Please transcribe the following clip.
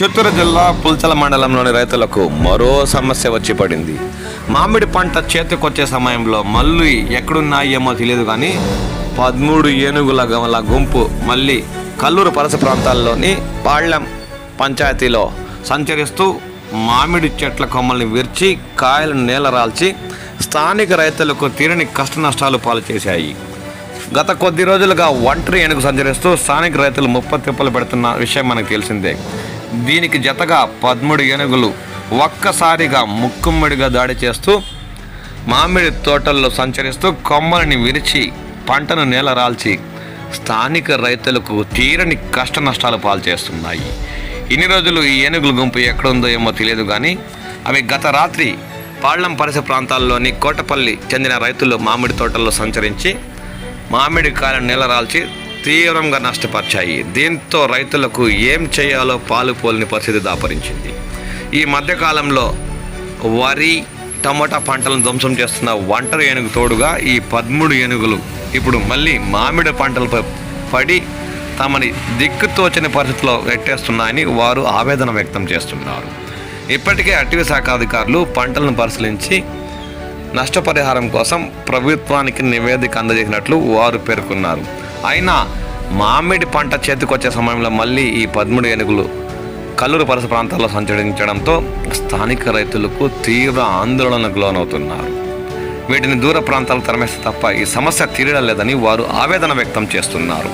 చిత్తూరు జిల్లా పుల్చల మండలంలోని రైతులకు మరో సమస్య వచ్చి పడింది. మామిడి పంట చేతికొచ్చే సమయంలో మళ్ళీ ఎక్కడున్నాయేమో తెలియదు కానీ పదమూడు ఏనుగుల గమల గుంపు మళ్ళీ కల్లూరు పరస ప్రాంతాల్లోని పాళ్యం పంచాయతీలో సంచరిస్తూ మామిడి చెట్ల కొమ్మల్ని విరిచి కాయలను నేలరాల్చి స్థానిక రైతులకు తీరని కష్ట నష్టాలు పాలు చేశాయి. గత కొద్ది రోజులుగా ఒంటరి ఏనుగు సంచరిస్తూ స్థానిక రైతులు ముప్ప తిప్పలు పెడుతున్న విషయం మనకు తెలిసిందే. దీనికి జతగా పదమూడు ఏనుగులు ఒక్కసారిగా ముక్కుమ్మడిగా దాడి చేస్తూ మామిడి తోటల్లో సంచరిస్తూ కొమ్మలని విరిచి పంటను నేలరాల్చి స్థానిక రైతులకు తీరని కష్ట నష్టాలు పాల్చేస్తున్నాయి ఇన్ని రోజులు ఈ ఏనుగుల గుంపు ఎక్కడుందో ఏమో తెలియదు కానీ అవి గత రాత్రి పాళ్ళం పరిసర ప్రాంతాల్లోని కోటపల్లి చెందిన రైతులు మామిడి తోటల్లో సంచరించి మామిడి కాయలను నేలరాల్చి తీవ్రంగా నష్టపరిచాయి. దీంతో రైతులకు ఏం చేయాలో పాలుపోలిని పరిస్థితి దాపరించింది. ఈ మధ్యకాలంలో వరి టమోటా పంటలను ధ్వంసం చేస్తున్న ఒంటరి ఏనుగు తోడుగా ఈ పదమూడు ఏనుగులు ఇప్పుడు మళ్ళీ మామిడి పంటలపై పడి తమని దిక్కుతోచని పరిస్థితిలో ఎట్టేస్తున్నాయని వారు ఆవేదన వ్యక్తం చేస్తున్నారు. ఇప్పటికే అటవీ శాఖ అధికారులు పంటలను పరిశీలించి నష్టపరిహారం కోసం ప్రభుత్వానికి నివేదిక అందజేసినట్లు వారు పేర్కొన్నారు. అయినా మామిడి పంట చేతికొచ్చే సమయంలో మళ్ళీ ఈ పదమూడు ఏనుగులు కల్లూరు పరస ప్రాంతాల్లో సంచరించడంతో స్థానిక రైతులకు తీవ్ర ఆందోళనకు లోనవుతున్నారు. వీటిని దూర ప్రాంతాలకు తరమేస్తే తప్ప ఈ సమస్య తీరడం లేదని వారు ఆవేదన వ్యక్తం చేస్తున్నారు.